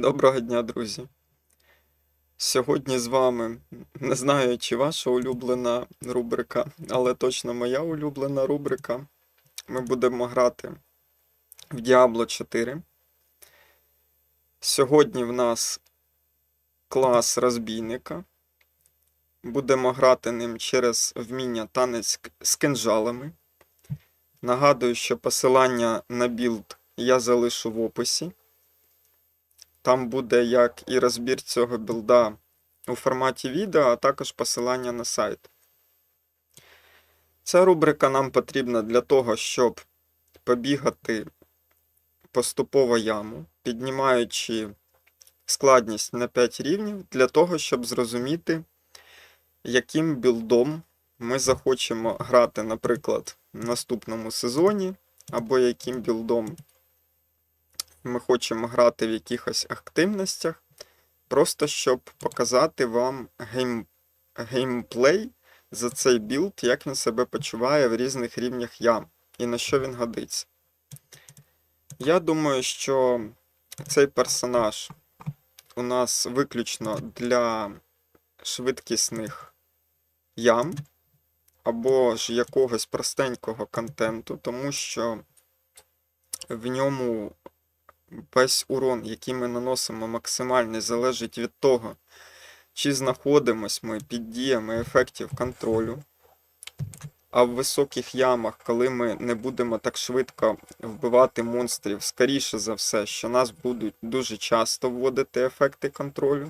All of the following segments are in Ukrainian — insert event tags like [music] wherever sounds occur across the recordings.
Доброго дня, друзі. Сьогодні з вами не знаю, чи ваша улюблена рубрика, але точно моя улюблена рубрика. Ми будемо грати в Diablo 4. Сьогодні в нас клас розбійника. Будемо грати ним через вміння танець з кинжалами. Нагадую, що посилання на білд я залишу в описі. Там буде як і розбір цього білда у форматі відео, а також посилання на сайт. Ця рубрика нам потрібна для того, щоб побігати поступово яму, піднімаючи складність на 5 рівнів, для того, щоб зрозуміти, яким білдом ми захочемо грати, наприклад, в наступному сезоні, або яким білдом ми хочемо грати в якихось активностях, просто щоб показати вам гейм... геймплей за цей білд, як він себе почуває в різних рівнях ям і на що він годиться. Я думаю, що цей персонаж у нас виключно для швидкісних ям або ж якогось простенького контенту, тому що в ньому весь урон, який ми наносимо максимальний, залежить від того, чи знаходимось ми під діями ефектів контролю. А в високих ямах, коли ми не будемо так швидко вбивати монстрів, скоріше за все, що нас будуть дуже часто вводити ефекти контролю.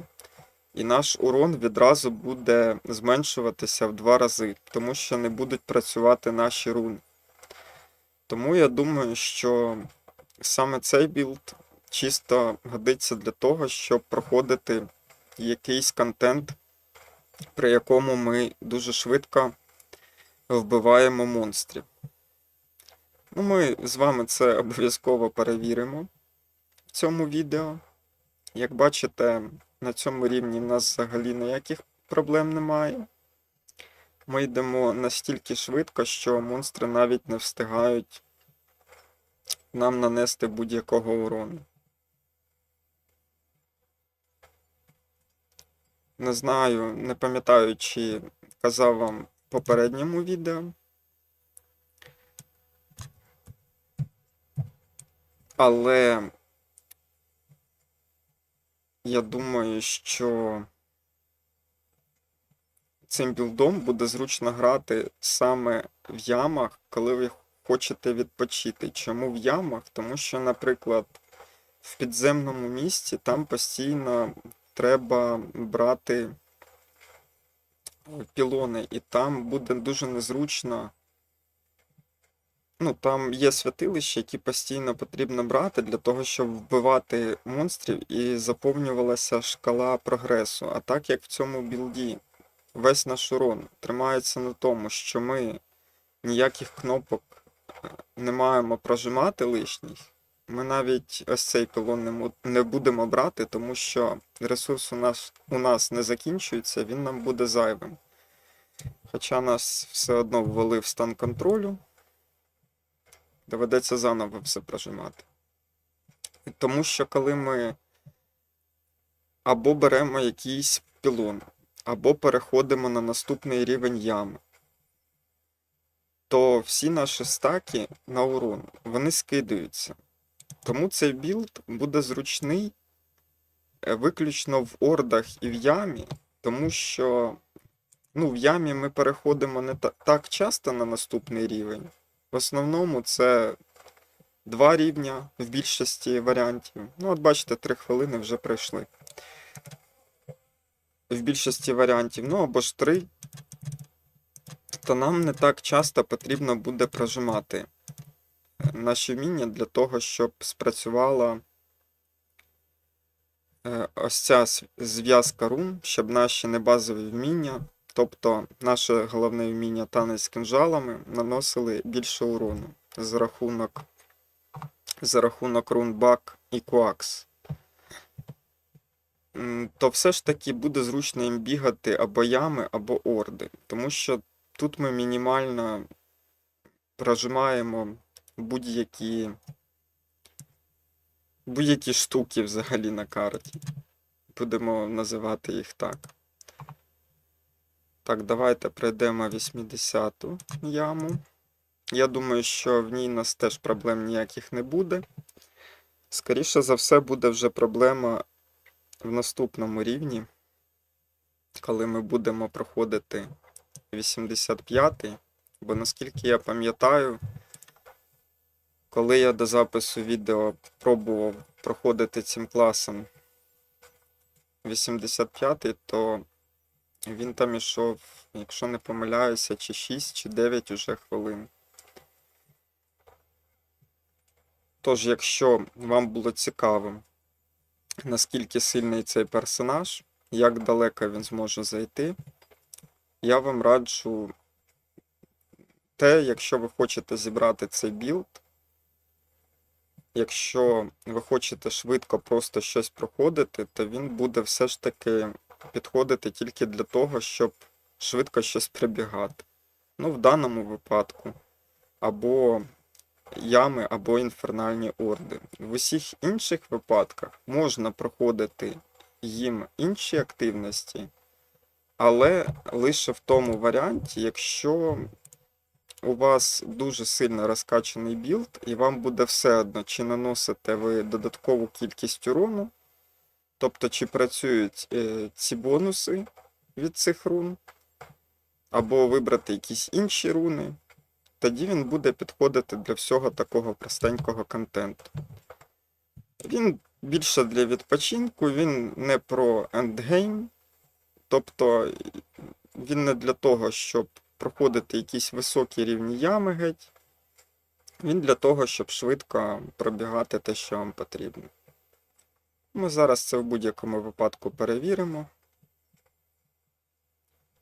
І наш урон відразу буде зменшуватися в два рази, тому що не будуть працювати наші руни. Тому я думаю, що саме цей білд чисто годиться для того, щоб проходити якийсь контент, при якому ми дуже швидко вбиваємо монстрів. Ну, ми з вами це [laughs] обов'язково перевіримо в цьому відео. Як бачите, на цьому рівні в нас взагалі ніяких проблем немає. Ми йдемо настільки швидко, що монстри навіть не встигають нам нанести будь-якого урону. Не знаю, не пам'ятаю, чи казав вам в попередньому відео. Але я думаю, що цим білдом буде зручно грати саме в ямах, коли ви хочете відпочити. Чому в ямах? Тому що, наприклад, в підземному місці там постійно треба брати пілони, і там буде дуже незручно. Ну, там є святилища, які постійно потрібно брати для того, щоб вбивати монстрів і заповнювалася шкала прогресу. А так як в цьому білді весь наш урон тримається на тому, що ми ніяких кнопок е, не маємо прожимати лишніх, ми навіть ось цей пілон не, не будемо брати, тому що ресурс у нас, у нас не закінчується, він нам буде зайвим. Хоча нас все одно ввели в стан контролю, доведеться заново все прожимати. Тому що коли ми або беремо якийсь пілон, або переходимо на наступний рівень ями, то всі наші стаки на урон, вони скидаються. Тому цей білд буде зручний е, виключно в ордах і в ямі, тому що ну, в ямі ми переходимо не та- так часто на наступний рівень. В основному це два рівня в більшості варіантів. Ну, от бачите, три хвилини вже пройшли. В більшості варіантів, ну або ж три, то нам не так часто потрібно буде прожимати е, наші вміння для того, щоб спрацювала е, ось ця зв'язка рун, щоб наші небазові вміння, тобто наше головне вміння танець з кинжалами, наносили більше урону за рахунок, за рахунок рун бак і коакс. То все ж таки буде зручно їм бігати або ями, або орди, тому що тут ми мінімально прожимаємо будь-які будь-які штуки взагалі на карті. Будемо називати їх так. Так, давайте пройдемо 80-ту яму. Я думаю, що в ній нас теж проблем ніяких не буде. Скоріше за все, буде вже проблема в наступному рівні, коли ми будемо проходити 85-й. Бо наскільки я пам'ятаю, коли я до запису відео пробував проходити цим класом 85-й, то він там ішов, якщо не помиляюся, чи 6, чи 9 уже хвилин. Тож, якщо вам було цікаво, наскільки сильний цей персонаж, як далеко він зможе зайти, я вам раджу те, якщо ви хочете зібрати цей білд, якщо ви хочете швидко просто щось проходити, то він буде все ж таки підходити тільки для того, щоб швидко щось прибігати. Ну, в даному випадку, або ями, або інфернальні орди. В усіх інших випадках можна проходити їм інші активності, але лише в тому варіанті, якщо у вас дуже сильно розкачаний білд, і вам буде все одно, чи наносите ви додаткову кількість урону, тобто чи працюють е, ці бонуси від цих рун, або вибрати якісь інші руни, тоді він буде підходити для всього такого простенького контенту. Він більше для відпочинку, він не про ендгейм, тобто він не для того, щоб проходити якісь високі рівні ями геть. Він для того, щоб швидко пробігати те, що вам потрібно. Ми зараз це в будь-якому випадку перевіримо.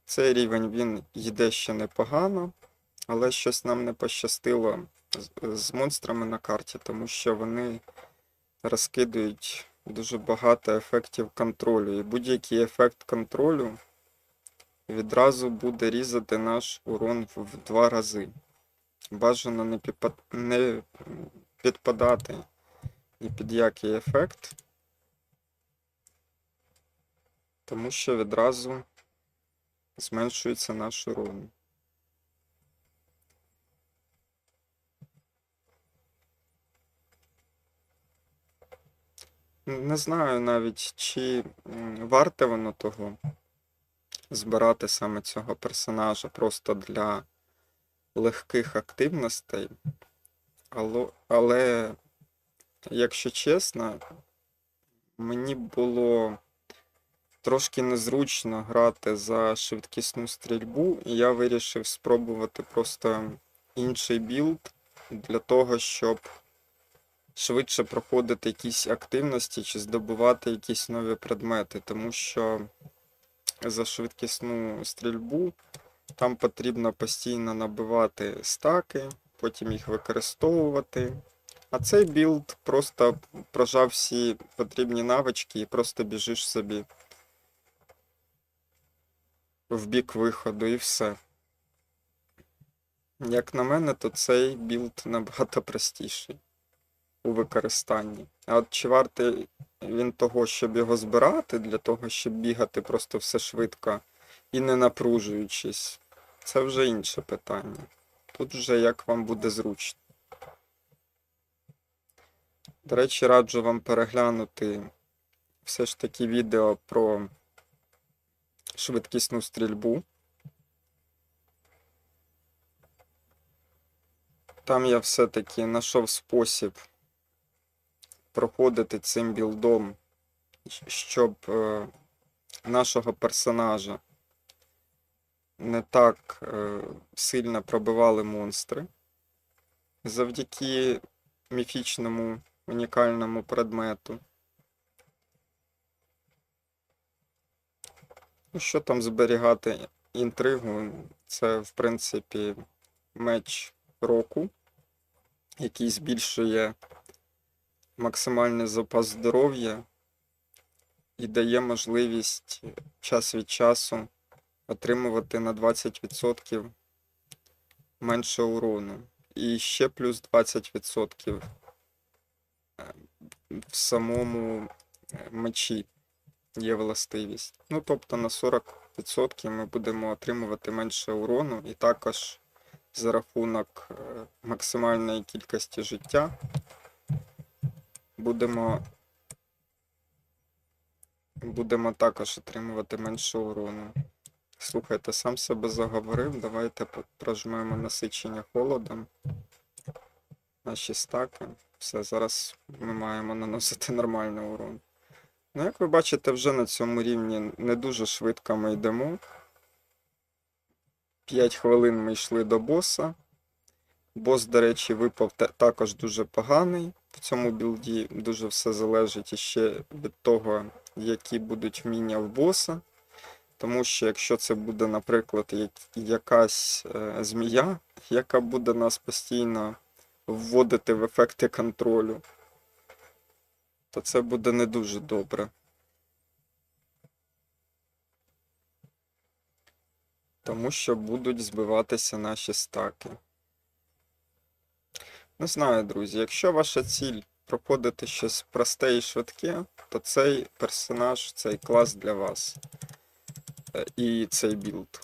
Цей рівень він йде ще непогано, але щось нам не пощастило з, монстрами на карті, тому що вони розкидують дуже багато ефектів контролю. І будь-який ефект контролю відразу буде різати наш урон в два рази. Бажано не, підпад... не підпадати ні під який ефект, тому що відразу зменшується наш урон. Не знаю навіть, чи варте воно того збирати саме цього персонажа просто для легких активностей. Але, але якщо чесно, мені було трошки незручно грати за швидкісну стрільбу, і я вирішив спробувати просто інший білд для того, щоб швидше проходити якісь активності чи здобувати якісь нові предмети, тому що за швидкісну стрільбу там потрібно постійно набивати стаки, потім їх використовувати. А цей білд просто прожав всі потрібні навички і просто біжиш собі в бік виходу і все. Як на мене, то цей білд набагато простіший у використанні. А от чи вартий він того, щоб його збирати, для того, щоб бігати просто все швидко і не напружуючись, це вже інше питання. Тут вже як вам буде зручно. До речі, раджу вам переглянути все ж таки відео про швидкісну стрільбу. Там я все-таки знайшов спосіб проходити цим білдом, щоб е, нашого персонажа не так е, сильно пробивали монстри. Завдяки міфічному унікальному предмету. Ну, що там зберігати інтригу? Це, в принципі, меч року, який збільшує максимальний запас здоров'я і дає можливість час від часу отримувати на 20% менше урону. І ще плюс 20% е, в самому е, мечі є властивість. Ну, тобто на 40% ми будемо отримувати менше урону, і також за рахунок е, максимальної кількості життя будемо, будемо також отримувати менше урону. Слухайте, сам себе заговорив. Давайте прожмемо насичення холодом. Наші стаки. Все, зараз ми маємо наносити нормальний урон. Ну, як ви бачите, вже на цьому рівні не дуже швидко ми йдемо. 5 хвилин ми йшли до боса. Бос, до речі, випав також дуже поганий. В цьому білді дуже все залежить іще від того, які будуть вміння в боса. Тому що якщо це буде, наприклад, як, якась е, змія, яка буде нас постійно вводити в ефекти контролю, то це буде не дуже добре. Тому що будуть збиватися наші стаки. Не знаю, друзі, якщо ваша ціль проходити щось просте і швидке, то цей персонаж, цей клас для вас. Е, І цей білд.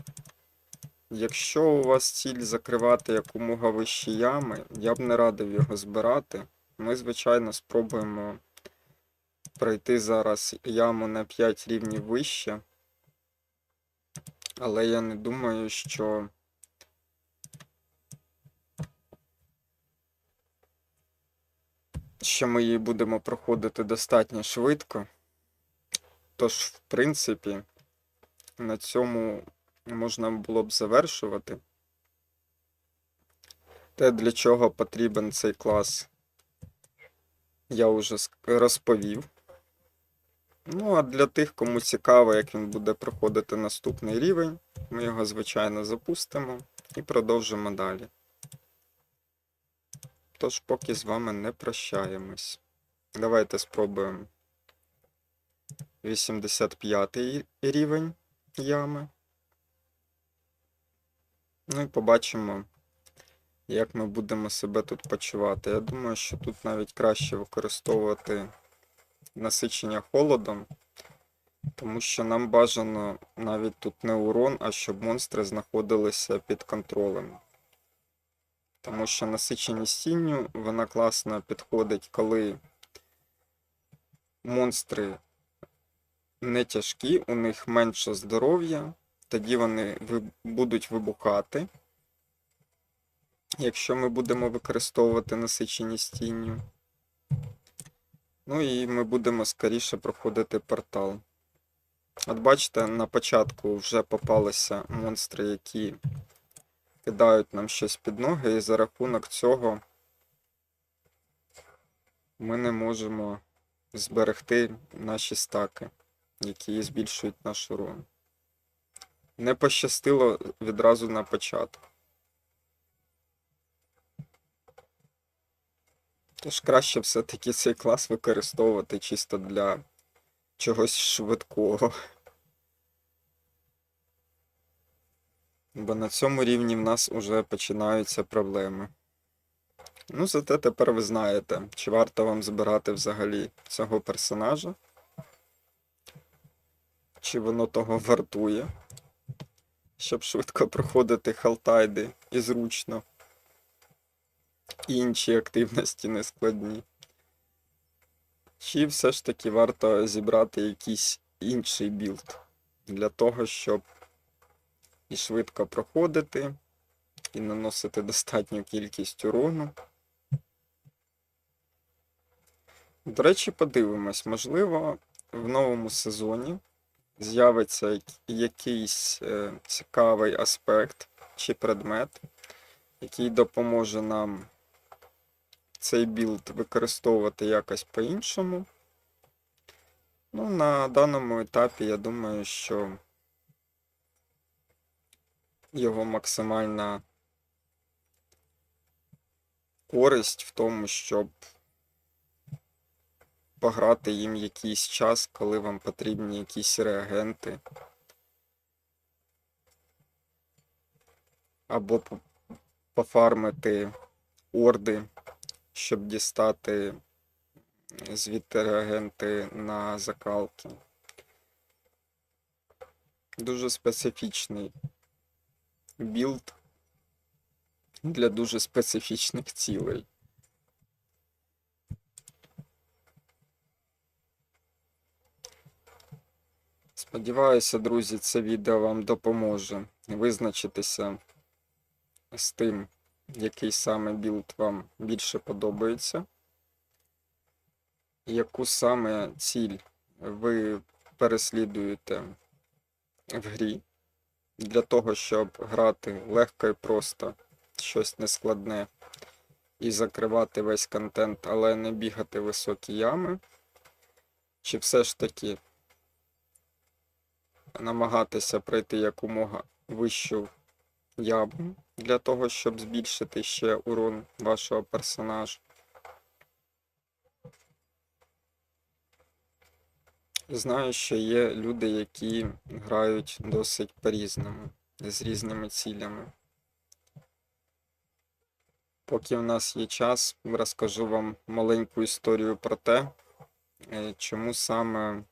Якщо у вас ціль закривати якомога вищі ями, я б не радив його збирати. Ми, звичайно, спробуємо пройти зараз яму на 5 рівнів вище. Але я не думаю, що що ми її будемо проходити достатньо швидко. Тож, в принципі, на цьому можна було б завершувати. Те, для чого потрібен цей клас, я вже розповів. Ну, а для тих, кому цікаво, як він буде проходити наступний рівень, ми його, звичайно, запустимо і продовжимо далі. Тож, поки з вами не прощаємось. Давайте спробуємо 85 рівень ями. Ну і побачимо, як ми будемо себе тут почувати. Я думаю, що тут навіть краще використовувати насичення холодом, тому що нам бажано навіть тут не урон, а щоб монстри знаходилися під контролем. Тому що насиченість тінню, вона класно підходить, коли монстри не тяжкі, у них менше здоров'я, тоді вони будуть вибухати. Якщо ми будемо використовувати насиченість тінню. Ну і ми будемо скоріше проходити портал. От бачите, на початку вже попалися монстри, які кидають нам щось під ноги, і за рахунок цього ми не можемо зберегти наші стаки, які збільшують наш урон. Не пощастило відразу на початку. Тож краще все-таки цей клас використовувати чисто для чогось швидкого. Бо на цьому рівні в нас уже починаються проблеми. Ну, зате тепер ви знаєте, чи варто вам збирати взагалі цього персонажа. Чи воно того вартує, щоб швидко проходити халтайди і зручно. І інші активності нескладні. Чи все ж таки варто зібрати якийсь інший білд для того, щоб і швидко проходити, і наносити достатню кількість урону. До речі, подивимось, можливо, в новому сезоні з'явиться якийсь е, цікавий аспект чи предмет, який допоможе нам цей білд використовувати якось по-іншому. Ну, на даному етапі я думаю, що його максимальна користь в тому, щоб пограти їм якийсь час, коли вам потрібні якісь реагенти. Або пофармити орди, щоб дістати звідти реагенти на закалки. Дуже специфічний білд для дуже специфічних цілей. Сподіваюся, друзі, це відео вам допоможе визначитися з тим, який саме білд вам більше подобається, яку саме ціль ви переслідуєте в грі для того, щоб грати легко і просто, щось нескладне і закривати весь контент, але не бігати високі ями, чи все ж таки намагатися пройти якомога вищу яму для того, щоб збільшити ще урон вашого персонажа. Знаю, що є люди, які грають досить по-різному, з різними цілями. Поки в нас є час, розкажу вам маленьку історію про те, е, чому саме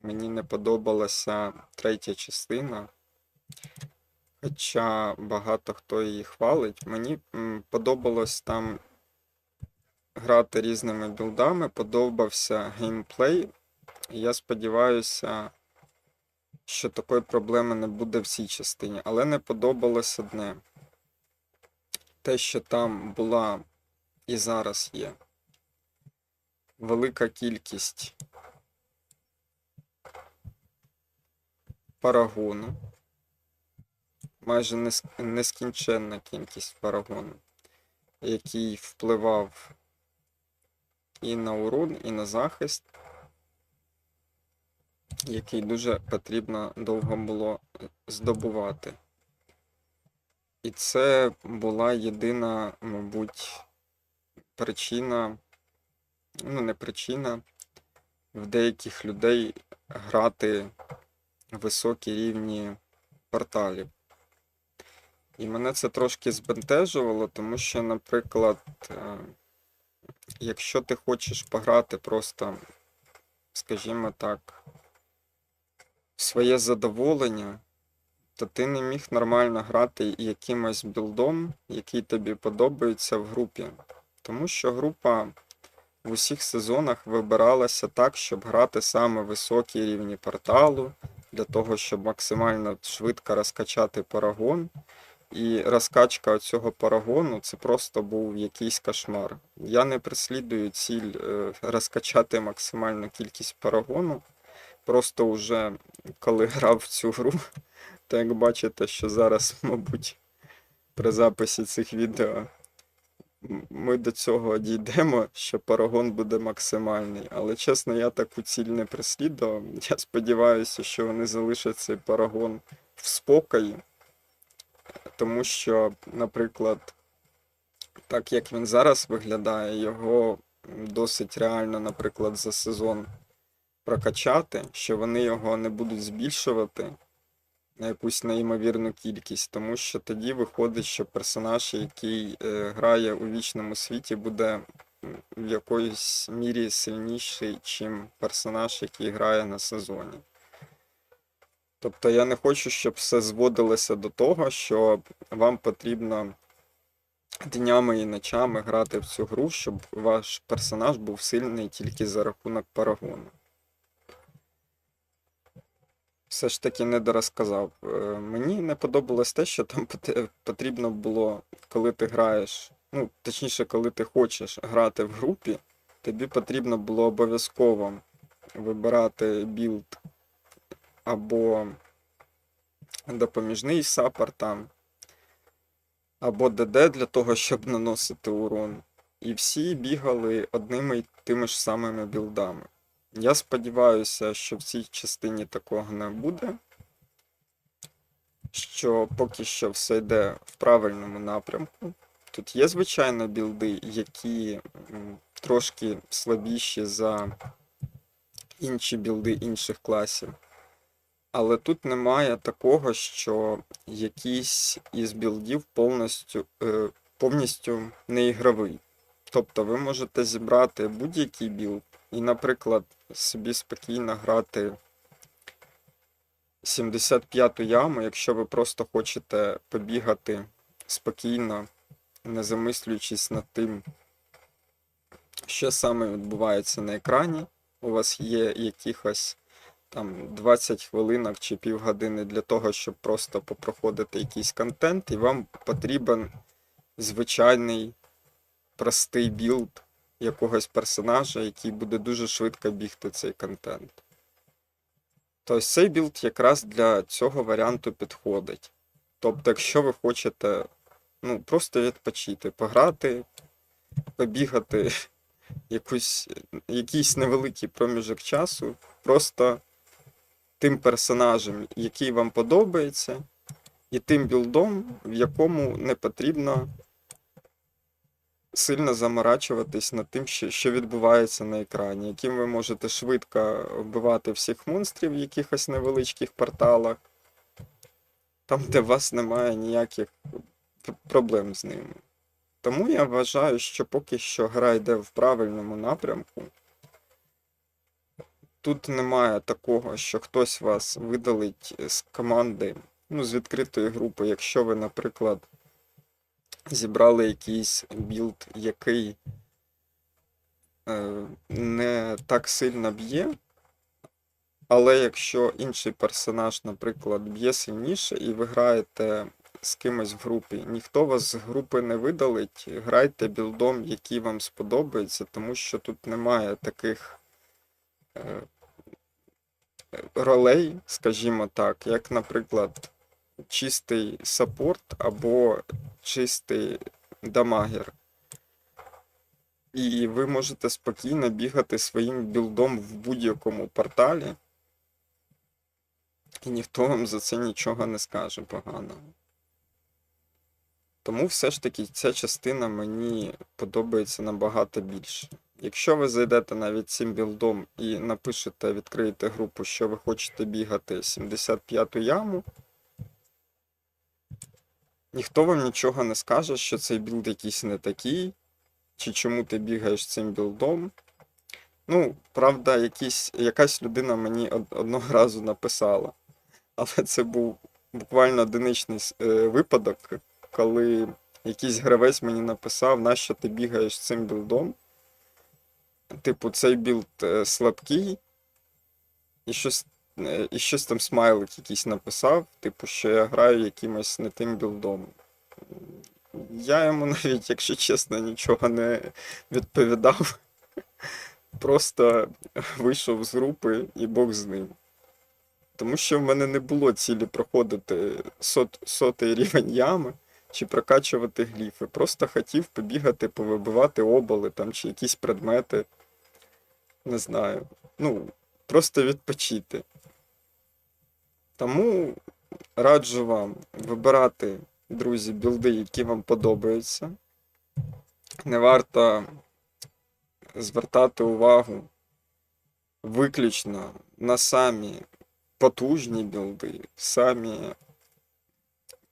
мені не подобалася третя частина. Хоча багато хто її хвалить. Мені подобалось там грати різними білдами, подобався геймплей. І Я сподіваюся, що такої проблеми не буде в цій частині. Але не подобалось одне. Те, що там була і зараз є велика кількість парагону, майже нескінченна кількість парагону, який впливав і на урон, і на захист, який дуже потрібно довго було здобувати. І це була єдина, мабуть, причина, ну не причина, в деяких людей грати високі рівні порталів. І мене це трошки збентежувало, тому що, наприклад, е, якщо ти хочеш пограти просто, скажімо так, своє задоволення, то ти не міг нормально грати якимось білдом, який тобі подобається в групі. Тому що група в усіх сезонах вибиралася так, щоб грати саме високі рівні порталу, для того, щоб максимально швидко розкачати парагон. І розкачка цього парагону це просто був якийсь кошмар. Я не преслідую ціль е, розкачати максимальну кількість парагону. Просто вже коли [laughs] грав в цю гру, то як бачите, що зараз, [laughs] мабуть, при записі цих відео ми до цього дійдемо, що парагон буде максимальний. Але чесно, я таку ціль не преслідував. Я сподіваюся, що вони залишать цей парагон в спокої. Тому що, наприклад, так як він зараз виглядає, його досить реально, наприклад, за сезон прокачати, що вони його не будуть збільшувати на якусь неймовірну кількість, тому що тоді виходить, що персонаж, який е, грає у вічному світі, буде в якоїсь мірі сильніший, чим персонаж, який грає на сезоні. Тобто я не хочу, щоб все зводилося до того, що вам потрібно днями і ночами грати в цю гру, щоб ваш персонаж був сильний тільки за рахунок парагону. Все ж таки не дорозказав. Е, Мені не подобалось те, що там потрібно було, коли ти граєш, ну, точніше, коли ти хочеш грати в групі, тобі потрібно було обов'язково вибирати білд або допоміжний саппорт там, або ДД для того, щоб наносити урон. І всі бігали одними й тими ж самими білдами. Я сподіваюся, що в цій частині такого не буде. Що поки що все йде в правильному напрямку. Тут є, звичайно, білди, які трошки слабіші за інші білди інших класів. Але тут немає такого, що якийсь із білдів повністю, е, повністю неігровий. Тобто ви можете зібрати будь-який білд, і, наприклад, собі спокійно грати 75-ту яму, якщо ви просто хочете побігати спокійно, не замислюючись над тим, що саме відбувається на екрані. У вас є якихось там 20 хвилинок чи півгодини для того, щоб просто попроходити якийсь контент, і вам потрібен звичайний простий білд якогось персонажа, який буде дуже швидко бігти цей контент. Тобто цей білд якраз для цього варіанту підходить. Тобто, якщо ви хочете ну, просто відпочити, пограти, побігати [laughs] якусь, якийсь невеликий проміжок часу, просто тим персонажем, який вам подобається, і тим білдом, в якому не потрібно сильно заморачуватись над тим, що, відбувається на екрані, яким ви можете швидко вбивати всіх монстрів в якихось невеличких порталах, там, де у вас немає ніяких проблем з ними. Тому я вважаю, що поки що гра йде в правильному напрямку. Тут немає такого, що хтось вас видалить з команди, ну, з відкритої групи, якщо ви, наприклад, зібрали якийсь білд, який е, не так сильно б'є. Але якщо інший персонаж, наприклад, б'є сильніше і ви граєте з кимось в групі, ніхто вас з групи не видалить, грайте білдом, який вам сподобається, тому що тут немає таких е, ролей, скажімо так, як, наприклад, чистий саппорт або чистий дамагер. І ви можете спокійно бігати своїм білдом в будь-якому порталі, і ніхто вам за це нічого не скаже поганого. Тому все ж таки ця частина мені подобається набагато більше. Якщо ви зайдете навіть цим білдом і напишете, відкриєте групу, що ви хочете бігати 75-ту яму, ніхто вам нічого не скаже, що цей білд якийсь не такий, чи чому ти бігаєш цим білдом. Ну, правда, якісь, якась людина мені одного разу написала. Але це був буквально одиничний е, випадок, коли якийсь гравець мені написав, нащо ти бігаєш цим білдом. Типу, цей білд е, слабкий, і щось, і щось там смайлик якийсь написав, типу, що я граю якимось не тим білдом. Я йому [laughs] навіть, якщо чесно, нічого не відповідав. Просто вийшов з групи і Бог з ним. Тому що в мене не було цілі проходити сот, сотий рівень ями чи прокачувати гліфи. Просто хотів побігати, повибивати оболи там чи якісь предмети. Не знаю. Ну, просто відпочити. Тому раджу вам вибирати, друзі, білди, які вам подобаються. Не варто звертати увагу виключно на самі потужні білди, самі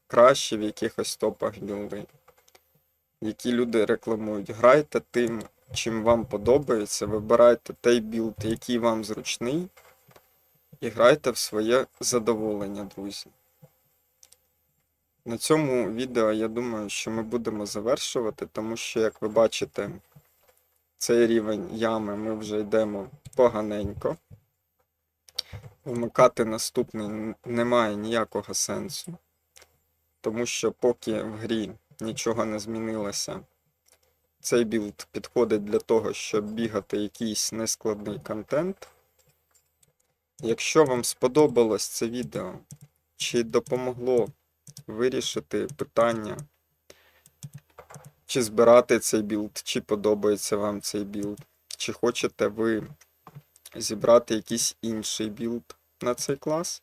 кращі в якихось топах білди, які люди рекламують. Грайте тим, чим вам подобається, вибирайте той білд, який вам зручний, і грайте в своє задоволення, друзі. На цьому відео я думаю, що ми будемо завершувати, тому що, як ви бачите, цей рівень ями ми вже йдемо поганенько. Вмикати наступний немає ніякого сенсу, тому що поки в грі нічого не змінилося, цей білд підходить для того, щоб бігати якийсь нескладний контент. Якщо вам сподобалось це відео, чи допомогло вирішити питання, чи збирати цей білд, чи подобається вам цей білд, чи хочете ви зібрати якийсь інший білд на цей клас.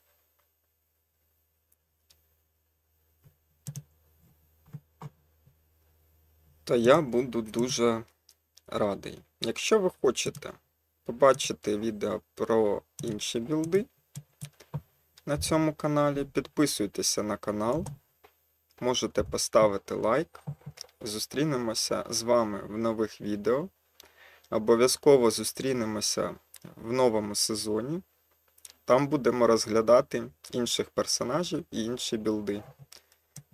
То я буду дуже радий. Якщо ви хочете побачити відео про інші білди на цьому каналі, підписуйтеся на канал, можете поставити лайк. Зустрінемося з вами в нових відео. Обов'язково зустрінемося в новому сезоні. Там будемо розглядати інших персонажів і інші білди.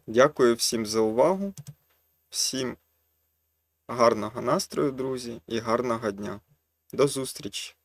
Дякую всім за увагу. Всім гарного настрою, друзі, і гарного дня. До зустрічі!